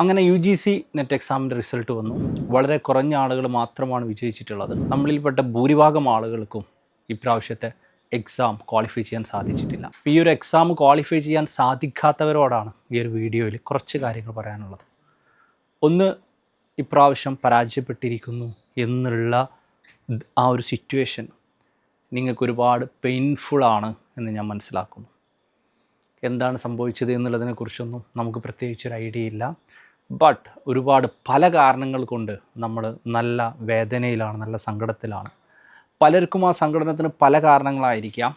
അങ്ങനെ U G C NET എക്സാമിന്റെ result വന്നു. വളരെ കുറഞ്ഞ ആളുകൾ മാത്രമാണ് വിജയിച്ചിട്ടുള്ളത്. നമ്മളിൽപ്പെട്ട ഭൂരിഭാഗം ആളുകൾക്കും ഇപ്രാവശ്യത്തെ എക്സാം ക്വാളിഫൈ ചെയ്യാൻ സാധിച്ചിട്ടില്ല. ഈ ഒരു എക്സാം ക്വാളിഫൈ ചെയ്യാൻ സാധിക്കാത്തവരോടാണ് ഈ ഒരു വീഡിയോയിൽ കുറച്ച് കാര്യങ്ങൾ പറയാനുള്ളത്. ഒന്ന് ഇപ്രാവശ്യം പരാജയപ്പെട്ടിരിക്കുന്നു എന്നുള്ള ആ ഒരു സിറ്റുവേഷൻ നിങ്ങൾക്ക് ഒരുപാട് പെയിൻഫുള്ളാണ് എന്ന് ഞാൻ മനസ്സിലാക്കുന്നു. എന്താണ് സംഭവിച്ചത് എന്നുള്ളതിനെക്കുറിച്ചൊന്നും നമുക്ക് പ്രത്യേകിച്ച് ഒരു ഐഡിയ ഇല്ല. ബട്ട് ഒരുപാട് പല കാരണങ്ങൾ കൊണ്ട് നമ്മൾ നല്ല വേദനയിലാണ് നല്ല സങ്കടത്തിലാണ്. പലർക്കും ആ സങ്കടനത്തിന് പല കാരണങ്ങളായിരിക്കാം.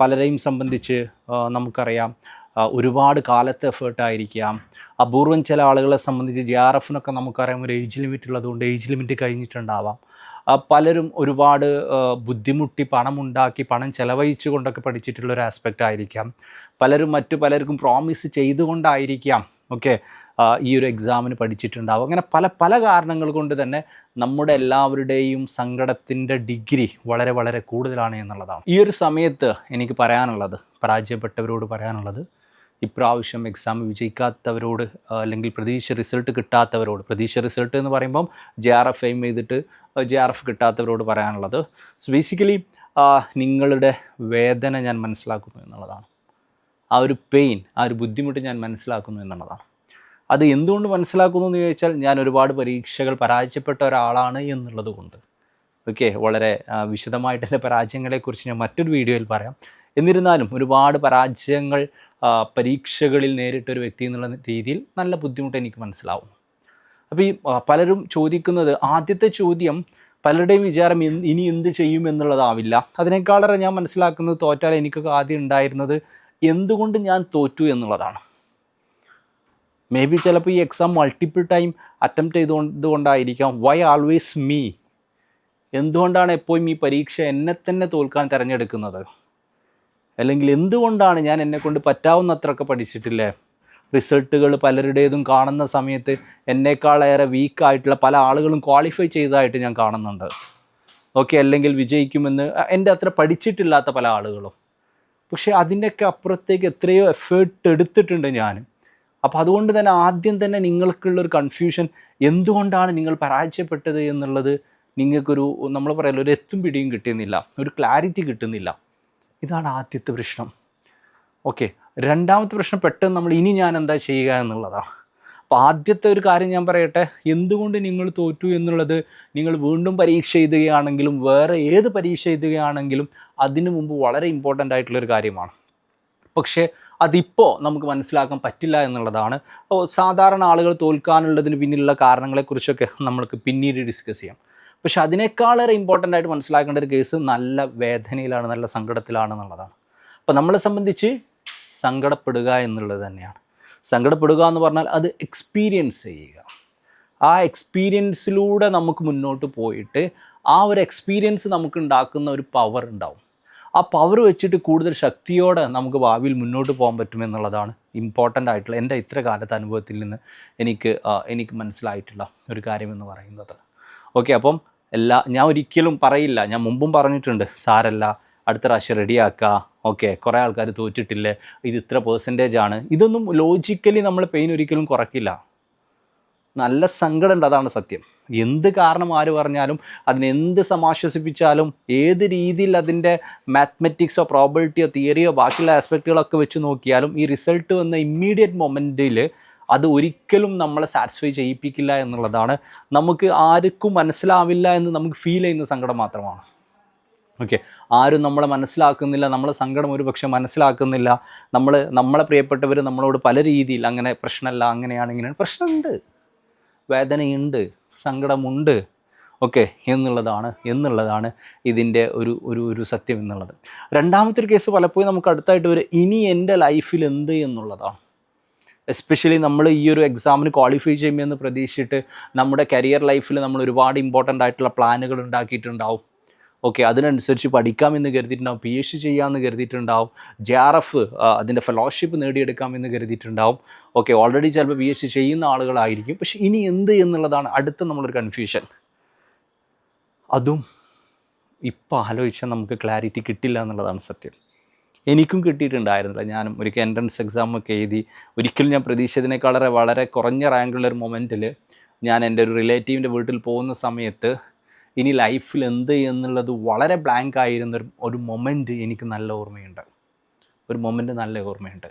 പലരെയും സംബന്ധിച്ച് നമുക്കറിയാം ഒരുപാട് കാലത്തെ എഫേർട്ടായിരിക്കാം അപൂർവം ചില ആളുകളെ സംബന്ധിച്ച് ജെ ആർ എഫിനൊക്കെ നമുക്കറിയാം ഒരു ഏജ് ലിമിറ്റ് ഉള്ളതുകൊണ്ട് ഏജ് ലിമിറ്റ് കഴിഞ്ഞിട്ടുണ്ടാവാം. പലരും ഒരുപാട് ബുദ്ധിമുട്ടി പണം ഉണ്ടാക്കി പണം ചെലവഴിച്ചു കൊണ്ടൊക്കെ പഠിച്ചിട്ടുള്ള ഒരു ആസ്പെക്റ്റ് ആയിരിക്കാം. പലരും മറ്റു പലർക്കും പ്രോമിസ് ചെയ്തുകൊണ്ടായിരിക്കാം ഓക്കെ ഈ ഒരു എക്സാമിന് പഠിച്ചിട്ടുണ്ടാവും. അങ്ങനെ പല പല കാരണങ്ങൾ കൊണ്ട് തന്നെ നമ്മുടെ എല്ലാവരുടെയും സങ്കടത്തിന്റെ ഡിഗ്രി വളരെ വളരെ കൂടുതലാണ് എന്നുള്ളതാണ്. ഈ ഒരു സമയത്ത് എനിക്ക് പറയാനുള്ളത് പരാജയപ്പെട്ടവരോട് പറയാനുള്ളത് ഇപ്രാവശ്യം എക്സാം വിജയിക്കാത്തവരോട് അല്ലെങ്കിൽ പ്രതീക്ഷ റിസൾട്ട് കിട്ടാത്തവരോട് പ്രതീക്ഷ റിസൾട്ട് എന്ന് പറയുമ്പം ജെ ആർ എഫ് എയിം ചെയ്തിട്ട് ജെ ആർ എഫ് കിട്ടാത്തവരോട് പറയാനുള്ളത് സോ ബേസിക്കലി നിങ്ങളുടെ വേദന ഞാൻ മനസ്സിലാക്കുന്നു എന്നുള്ളതാണ്. ആ ഒരു പെയിൻ ആ ഒരു ബുദ്ധിമുട്ട് ഞാൻ മനസ്സിലാക്കുന്നു എന്നുള്ളതാണ്. അത് എന്തുകൊണ്ട് മനസ്സിലാക്കുന്നു എന്ന് ചോദിച്ചാൽ ഞാൻ ഒരുപാട് പരീക്ഷകൾ പരാജയപ്പെട്ട ഒരാളാണ് എന്നുള്ളത് കൊണ്ട്. ഓക്കെ? വളരെ വിശദമായിട്ട് എന്റെ പരാജയങ്ങളെക്കുറിച്ച് ഞാൻ മറ്റൊരു വീഡിയോയിൽ പറയാം. എന്നിരുന്നാലും ഒരുപാട് പരാജയങ്ങൾ പരീക്ഷകളിൽ പരീക്ഷകളിൽ നേരിട്ടൊരു വ്യക്തി എന്നുള്ള രീതിയിൽ നല്ല ബുദ്ധിമുട്ട് എനിക്ക് മനസ്സിലാവും അപ്പോൾ ഈ പലരും ചോദിക്കുന്നത് ആദ്യത്തെ ചോദ്യം പലരുടെയും വിചാരം ഇനി എന്ത് ചെയ്യും എന്നുള്ളതാവില്ല. അതിനേക്കാളേറെ ഞാൻ മനസ്സിലാക്കുന്നത് തോറ്റാൽ എനിക്കൊക്കെ ആദ്യം ഉണ്ടായിരുന്നത് എന്തുകൊണ്ട് ഞാൻ തോറ്റു എന്നുള്ളതാണ്. മേ ബി ചിലപ്പോൾ ഈ എക്സാം മൾട്ടിപ്പിൾ ടൈം അറ്റംപ്റ്റ് ചെയ്തുകൊണ്ട് കൊണ്ടായിരിക്കാം വൈ ആൾവേസ് മീ എന്തുകൊണ്ടാണ് എപ്പോഴും ഈ പരീക്ഷ എന്നെ തന്നെ തോൽക്കാൻ തിരഞ്ഞെടുക്കുന്നത്? അല്ലെങ്കിൽ എന്തുകൊണ്ടാണ് ഞാൻ എന്നെ കൊണ്ട് പറ്റാവുന്നത്രയൊക്കെ പഠിച്ചിട്ടില്ലേ? റിസൾട്ടുകൾ പലരുടേതും കാണുന്ന സമയത്ത് എന്നേക്കാളേറെ വീക്കായിട്ടുള്ള പല ആളുകളും ക്വാളിഫൈ ചെയ്തതായിട്ട് ഞാൻ കാണുന്നുണ്ട്. ഓക്കെ അല്ലെങ്കിൽ വിജയിക്കുമെന്ന് എന്റെ അത്ര പഠിച്ചിട്ടില്ലാത്ത പല ആളുകളും. പക്ഷേ അതിന്റെയൊക്കെ അപ്പുറത്തേക്ക് എത്രയോ എഫേർട്ട് എടുത്തിട്ടുണ്ട് ഞാൻ. അപ്പോൾ അതുകൊണ്ട് തന്നെ ആദ്യം തന്നെ നിങ്ങൾക്കുള്ള ഒരു കൺഫ്യൂഷൻ എന്തുകൊണ്ടാണ് നിങ്ങൾ പരാജയപ്പെട്ടത് എന്നുള്ളത് നിങ്ങൾക്കൊരു നമ്മൾ പറയല്ലോ ഒരു എത്തും പിടിയും കിട്ടുന്നില്ല ഒരു ക്ലാരിറ്റി കിട്ടുന്നില്ല. ഇതാണ് ആദ്യത്തെ പ്രശ്നം. ഓക്കെ രണ്ടാമത്തെ പ്രശ്നം പെട്ടെന്ന് നമ്മൾ ഇനി ഞാൻ എന്താ ചെയ്യുക എന്നുള്ളതാണ് അപ്പോൾ ആദ്യത്തെ ഒരു കാര്യം ഞാൻ പറയട്ടെ എന്തുകൊണ്ട് നിങ്ങൾ തോറ്റു എന്നുള്ളത് നിങ്ങൾ വീണ്ടും പരീക്ഷ എഴുതുകയാണെങ്കിലും വേറെ ഏത് പരീക്ഷ എഴുതുകയാണെങ്കിലും അതിനു മുമ്പ് വളരെ ഇമ്പോർട്ടന്റ് ആയിട്ടുള്ളൊരു കാര്യമാണ്. പക്ഷേ അതിപ്പോൾ നമുക്ക് മനസ്സിലാക്കാൻ പറ്റില്ല എന്നുള്ളതാണ്. അപ്പോൾ സാധാരണ ആളുകൾ തോൽക്കാനുള്ളതിന് പിന്നിലുള്ള കാരണങ്ങളെക്കുറിച്ചൊക്കെ നമ്മൾക്ക് പിന്നീട് ഡിസ്കസ് ചെയ്യാം. പക്ഷേ അതിനേക്കാളേറെ ഇമ്പോർട്ടന്റ് ആയിട്ട് മനസ്സിലാക്കേണ്ട ഒരു കേസ് നല്ല വേദനയിലാണ് നല്ല സങ്കടത്തിലാണ് എന്നുള്ളതാണ്. അപ്പോൾ നമ്മളെ സംബന്ധിച്ച് സങ്കടപ്പെടുക എന്നുള്ളത് തന്നെയാണ്. സങ്കടപ്പെടുക എന്ന് പറഞ്ഞാൽ അത് എക്സ്പീരിയൻസ് ചെയ്യുക. ആ എക്സ്പീരിയൻസിലൂടെ നമുക്ക് മുന്നോട്ട് പോയിട്ട് ആ ഒരു എക്സ്പീരിയൻസ് നമുക്ക് ഉണ്ടാക്കുന്ന ഒരു പവർ ഉണ്ടാവും. ആ പവർ വെച്ചിട്ട് കൂടുതൽ ശക്തിയോടെ നമുക്ക് ഭാവിയിൽ മുന്നോട്ട് പോകാൻ പറ്റുമെന്നുള്ളതാണ് ഇമ്പോർട്ടന്റ് ആയിട്ടുള്ള എന്റെ ഇത്ര കാലത്തെ അനുഭവത്തിൽ നിന്ന് എനിക്ക് എനിക്ക് മനസ്സിലായിട്ടുള്ള ഒരു കാര്യമെന്ന് പറയുന്നത്. ഓക്കെ അപ്പം എല്ലാ ഞാൻ ഒരിക്കലും പറയില്ല. ഞാൻ മുമ്പും പറഞ്ഞിട്ടുണ്ട് സാരല്ല അടുത്ത പ്രാവശ്യം റെഡിയാക്കുക ഓക്കെ കുറേ ആൾക്കാർ തോറ്റിട്ടില്ലേ? ഇത് ഇത്ര പേഴ്സന്റേജ് ആണ്. ഇതൊന്നും ലോജിക്കലി നമ്മൾ പെയിൻ ഒരിക്കലും കുറയ്ക്കില്ല നല്ല സങ്കടമുണ്ട് അതാണ് സത്യം. എന്ത് കാരണം ആര് പറഞ്ഞാലും അതിനെന്ത് സമാശ്വസിപ്പിച്ചാലും ഏത് രീതിയിൽ അതിന്റെ മാത്മെറ്റിക്സോ പ്രോബിലിറ്റിയോ തിയറിയോ ബാക്കിയുള്ള ആസ്പെക്റ്റുകളൊക്കെ വെച്ച് നോക്കിയാലും ഈ റിസൾട്ട് വന്ന ഇമ്മീഡിയറ്റ് മൊമെന്റിൽ അത് ഒരിക്കലും നമ്മളെ സാറ്റിസ്ഫൈ ചെയ്യിപ്പിക്കില്ല എന്നുള്ളതാണ്. നമുക്ക് ആർക്കും മനസ്സിലാവില്ല എന്ന് നമുക്ക് ഫീൽ ചെയ്യുന്ന സങ്കടം മാത്രമാണ്. ഓക്കെ ആരും നമ്മളെ മനസ്സിലാക്കുന്നില്ല നമ്മളെ സങ്കടം ഒരു പക്ഷെ മനസ്സിലാക്കുന്നില്ല. നമ്മൾ നമ്മളെ പ്രിയപ്പെട്ടവർ നമ്മളോട് പല രീതിയിൽ അങ്ങനെ പ്രശ്നമല്ല അങ്ങനെയാണ് ഇങ്ങനെയാണ് പ്രശ്നമുണ്ട്. വേദനയുണ്ട് സങ്കടമുണ്ട് ഓക്കെ എന്നുള്ളതാണ് എന്നുള്ളതാണ് ഇതിന്റെ ഒരു ഒരു ഒരു സത്യം എന്നുള്ളത്. രണ്ടാമത്തെ ഒരു കേസ് പലപ്പോഴും നമുക്ക് അടുത്തായിട്ട് വരും ഇനി എന്റെ ലൈഫിൽ എന്ത് എന്നുള്ളതാണ്. എസ്പെഷ്യലി നമ്മൾ ഈ ഒരു എക്സാമിന് ക്വാളിഫൈ ചെയ്യുമെന്ന് പ്രതീക്ഷിച്ചിട്ട് നമ്മുടെ കരിയർ ലൈഫിൽ നമ്മൾ ഒരുപാട് ഇമ്പോർട്ടന്റ് ആയിട്ടുള്ള പ്ലാനുകൾ ഉണ്ടാക്കിയിട്ടുണ്ടാവും. ഓക്കെ അതിനനുസരിച്ച് പഠിക്കാമെന്ന് കരുതിയിട്ടുണ്ടാവും പി എച്ച് ചെയ്യാമെന്ന് കരുതിയിട്ടുണ്ടാവും ജെ ആർ എഫ് അതിന്റെ ഫെലോഷിപ്പ് നേടിയെടുക്കാമെന്ന് കരുതിയിട്ടുണ്ടാവും. ഓക്കെ ഓൾറെഡി ചിലപ്പോൾ പി എച്ച് ചെയ്യുന്ന ആളുകളായിരിക്കും. പക്ഷെ ഇനി എന്ത് എന്നുള്ളതാണ് അടുത്ത നമ്മളൊരു കൺഫ്യൂഷൻ അതും ഇപ്പം ആലോചിച്ചാൽ നമുക്ക് ക്ലാരിറ്റി കിട്ടില്ല എന്നുള്ളതാണ് സത്യം. എനിക്കും കിട്ടിയിട്ടുണ്ടായിരുന്നില്ല. ഞാനും ഒരിക്കൽ എൻട്രൻസ് എക്സാം ഒക്കെ എഴുതി ഒരിക്കലും ഞാൻ പ്രതീക്ഷിച്ചതിനേക്കാളെ വളരെ കുറഞ്ഞ റാങ്കുള്ള ഒരു മൊമെന്റിൽ ഞാൻ എന്റെ ഒരു റിലേറ്റീവിന്റെ വീട്ടിൽ പോകുന്ന സമയത്ത് ഇനി ലൈഫിൽ എന്ത് എന്നുള്ളത് വളരെ ബ്ലാങ്ക് ആയിരുന്ന ഒരു മൊമെന്റ് എനിക്ക് നല്ല ഓർമ്മയുണ്ട്. ഒരു മൊമെന്റ് നല്ല ഓർമ്മയുണ്ട്.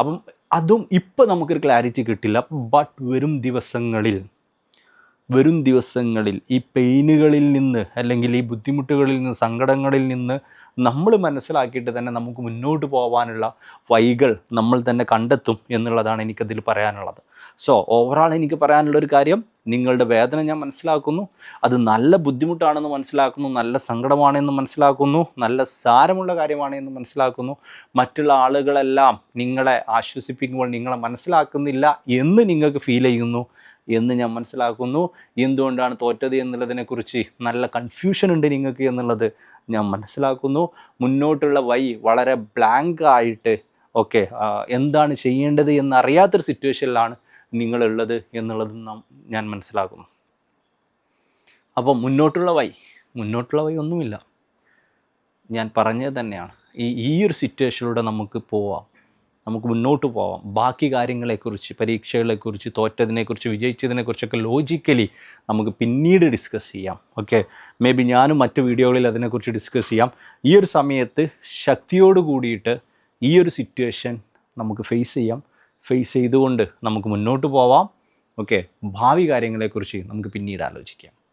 അപ്പം അതും ഇപ്പോൾ നമുക്കൊരു ക്ലാരിറ്റി കിട്ടില്ല. ബട്ട് വരും ദിവസങ്ങളിൽ വരും ദിവസങ്ങളിൽ ഈ പെയിനുകളിൽ നിന്ന് അല്ലെങ്കിൽ ഈ ബുദ്ധിമുട്ടുകളിൽ നിന്ന് സങ്കടങ്ങളിൽ നിന്ന് നമ്മൾ മനസ്സിലാക്കിയിട്ട് തന്നെ നമുക്ക് മുന്നോട്ട് പോകാനുള്ള വഴികൾ നമ്മൾ തന്നെ കണ്ടെത്തും എന്നുള്ളതാണ് എനിക്കതിൽ പറയാനുള്ളത്. സോ ഓവറോൾ എനിക്ക് പറയാനുള്ള ഒരു കാര്യം നിങ്ങളുടെ വേദന ഞാൻ മനസ്സിലാക്കുന്നു. അത് നല്ല ബുദ്ധിമുട്ടാണെന്ന് മനസ്സിലാക്കുന്നു നല്ല സങ്കടമാണെന്ന് മനസ്സിലാക്കുന്നു നല്ല സാരമുള്ള കാര്യമാണെന്ന് മനസ്സിലാക്കുന്നു. മറ്റുള്ള ആളുകളെല്ലാം നിങ്ങളെ ആശ്വസിപ്പിക്കുമ്പോൾ നിങ്ങളെ മനസ്സിലാക്കുന്നില്ല എന്ന് നിങ്ങൾക്ക് ഫീൽ ചെയ്യുന്നു എന്ന് ഞാൻ മനസ്സിലാക്കുന്നു. എന്തുകൊണ്ടാണ് തോറ്റത് എന്നുള്ളതിനെക്കുറിച്ച് നല്ല കൺഫ്യൂഷൻ ഉണ്ട് നിങ്ങൾക്ക് എന്നുള്ളത് ഞാൻ മനസ്സിലാക്കുന്നു. മുന്നോട്ടുള്ള വഴി വളരെ ബ്ലാങ്ക് ആയിട്ട് ഓക്കെ എന്താണ് ചെയ്യേണ്ടത് എന്നറിയാത്തൊരു സിറ്റുവേഷനിലാണ് നിങ്ങളുള്ളത് എന്നുള്ളത് ഞാൻ മനസ്സിലാക്കുന്നു. അപ്പോൾ മുന്നോട്ടുള്ള വഴി മുന്നോട്ടുള്ള വഴി ഒന്നുമില്ല. ഞാൻ പറഞ്ഞത് തന്നെയാണ്. ഈ ഈ ഒരു സിറ്റുവേഷനിലൂടെ നമുക്ക് പോവാം. നമുക്ക് മുന്നോട്ട് പോവാം. ബാക്കി കാര്യങ്ങളെക്കുറിച്ച് പരീക്ഷകളെക്കുറിച്ച് തോറ്റതിനെക്കുറിച്ച് വിജയിച്ചതിനെക്കുറിച്ചൊക്കെ ലോജിക്കലി നമുക്ക് പിന്നീട് ഡിസ്കസ് ചെയ്യാം. ഓക്കെ മേ ബി ഞാനും മറ്റു വീഡിയോകളിൽ അതിനെക്കുറിച്ച് ഡിസ്കസ് ചെയ്യാം. ഈ ഒരു സമയത്ത് ശക്തിയോട് കൂടിയിട്ട് ഈ ഒരു സിറ്റുവേഷൻ നമുക്ക് ഫേസ് ചെയ്യാം. ഫേസ് ചെയ്തുകൊണ്ട് നമുക്ക് മുന്നോട്ട് പോവാം. ഓക്കെ ഭാവി കാര്യങ്ങളെക്കുറിച്ച് നമുക്ക് പിന്നീട് ആലോചിക്കാം.